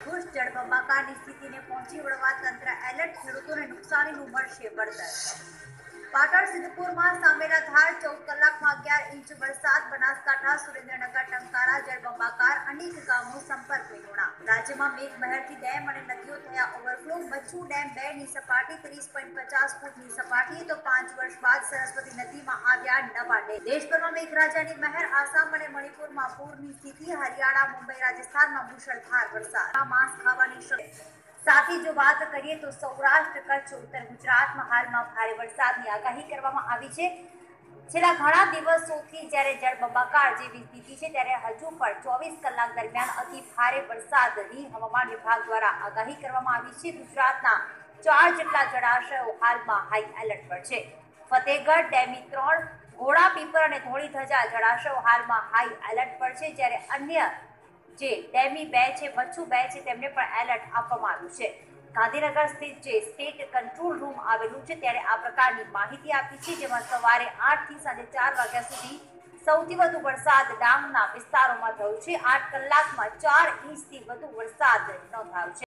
ખુશ જળબંબાકારની સ્થિતિને પહોંચી વળવા તંત્ર એલર્ટ ખેડૂતોને નુકસાનીનું મળશે વળતર પાટણ સિદ્ધપુરમાં સામેના ધાર ચૌદ કલાકમાં અગિયાર ઇંચ વરસાદ, બનાસકાંઠા, સુરેન્દ્રનગર, ટંકારા, જળબંબાકાર અનેક ગામો સંપર્ક વિહોણા રાજ્યમાં મેઘમહેરથી ડેમ અને નદીઓ થયા ઓવરફ્લો. મચ્છુ ડેમ બે ની સપાટી ત્રીસ પોઈન્ટ પચાસ ફૂટની સપાટી તો પાંચ વર્ષ બાદ સરસ્વતી નદીમાં આવ્યા નવા ડેમ. દેશભરમાં મેઘરાજાની મહેર. આસામ અને મણિપુરમાં પૂરની સ્થિતિ. હરિયાણા, મુંબઈ, રાજસ્થાનમાં મુશળધાર વરસાદ. આ માંસ ખાવાની સાથે જો વાત કરીએ તો સૌરાષ્ટ્ર, કચ્છ, ઉત્તર ગુજરાતમાં હાલમાં ભારે વરસાદની આગાહી કરવામાં આવી છે. છેલ્લા ઘણા દિવસોથી જ્યારે જળબંબાકાર જેવી સ્થિતિ છે, ત્યારે હજુ પણ ચોવીસ કલાક દરમિયાન અતિ ભારે વરસાદની હવામાન વિભાગ દ્વારા આગાહી કરવામાં આવી છે. ગુજરાતના ચાર જેટલા જળાશયો હાલમાં હાઈ એલર્ટ પર છે. ફતેહગઢ, ડેમી ત્રણ, ઘોડા, પીપર અને ધોળી ધજા જળાશયો હાલમાં હાઈ એલર્ટ પર છે, જ્યારે અન્ય જે ડેમી બે છે બચ્ચુ બે છે, તેમને પણ એલર્ટ આપવામાં આવ્યું છે. ગાંધીનગર સ્થિત જે સ્ટેટ કંટ્રોલ રૂમ આવેલું છે, ત્યારે આ પ્રકારની માહિતી આપી છે, જેમાં સવારે આઠથી સાંજે ચાર વાગ્યા સુધી સૌથી વધુ વરસાદ ડાંગના વિસ્તારોમાં થયો છે. આઠ કલાકમાં ચાર ઇંચથી વધુ વરસાદ નોંધાયો છે.